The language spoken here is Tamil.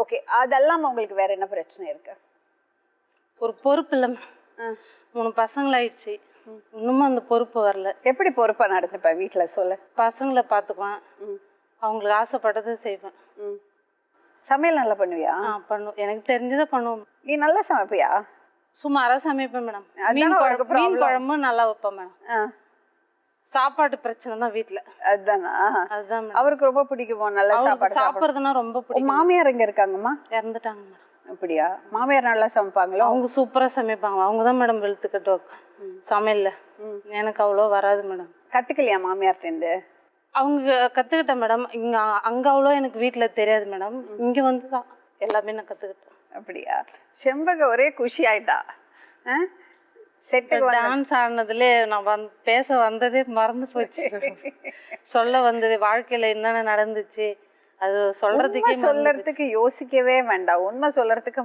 ஓகே அதெல்லாம் உங்களுக்கு வேற என்ன பிரச்சனை இருக்கு? ஒரு பொறுப்பு இல்லை. மூணு பசங்களாயிடுச்சு. இன்னுமும் அந்த பொறுப்பு வரல. எப்படி பொறுப்பா நடந்துப்ப? வீட்ல சொல்லு. பசங்களை பார்த்துக்குவேன். அவங்களுக்கு ஆசைப்பட்டதை செய்வேன். சமையல் நல்லா பண்ணுவியா? ஆ பண்ணுவோம் எனக்கு தெரிஞ்சதை பண்ணுவோம். நீ நல்லா சமைப்பியா? சுமாராக சமைப்பேன் மேடம். மீன் குழம்பு மீன். குழம்பு நல்லா வைப்பேன் மேடம். ஆ, சாப்பாட்டு பிரச்சனை தான் வீட்டில் அதுதானா அதுதான் அவருக்கு ரொம்ப பிடிக்குமோ நல்ல சாப்பாடு சாப்பிட. சாப்பிட்றதுனா ரொம்ப பிடிக்கும். மாமியார் எங்க இருக்காங்கம்மா? இறந்துட்டாங்க மேடம். அப்படியா? மாமியார் நல்லா சமைப்பாங்களோ? அவங்க சூப்பராக சமைப்பாங்க. அவங்க தான் மேடம் வெளுத்து கட்டுவாங்க சமையல்ல. எனக்கு அவ்வளோ வராது மேடம். கத்துக்கலையா மாமியார்ட்டேருந்து அவங்க கற்றுக்கிட்டேன் மேடம். இங்கே அங்கே அவ்வளோ எனக்கு வீட்டில் தெரியாது மேடம். இங்கே வந்து தான் எல்லாமே நான் கற்றுக்கிட்டேன் அப்படியா? செம்பக ஒரே குஷி ஆயிட்டா? செட்டுக்கு டான்ஸ் ஆடினதுலே நான் வந் பேச வந்ததே மறந்து போச்சு. சொல்ல வந்தது வாழ்க்கையில என்னென்ன நடந்துச்சு அது சொல்றதுக்கே மறந்து சொல்லறதுக்கு யோசிக்கவே வேண்டாம். உண்மை சொல்லறதுக்கு